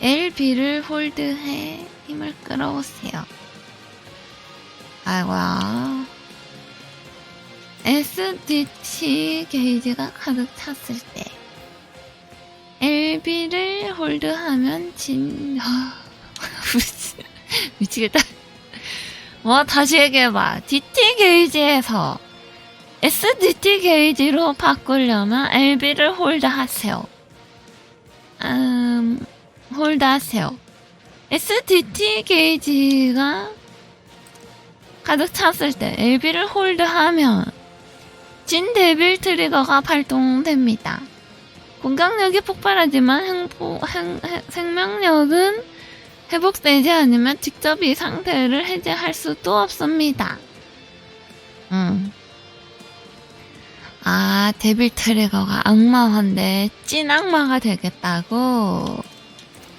LB를 홀드해 힘을 끌어오세요. 아이고야. SDT 게이지가 가득 찼을 때 LB를 홀드하면 진... 아, 미치- 미치겠다. 뭐 다시 얘기해봐. DT 게이지에서 SDT 게이지로 바꾸려면 LB를 홀드하세요. 음, 홀드하세요. SDT 게이지가 가득 찼을 때 LB를 홀드하면 진 데빌 트리거가 발동됩니다. 공격력이 폭발하지만 행보, 행- 행- 생명력은 회복되지 않으면 직접 이 상태를 해제할 수도 없습니다. 음. 아, 데빌 트리거가 악마화인데 찐 악마가 되겠다고?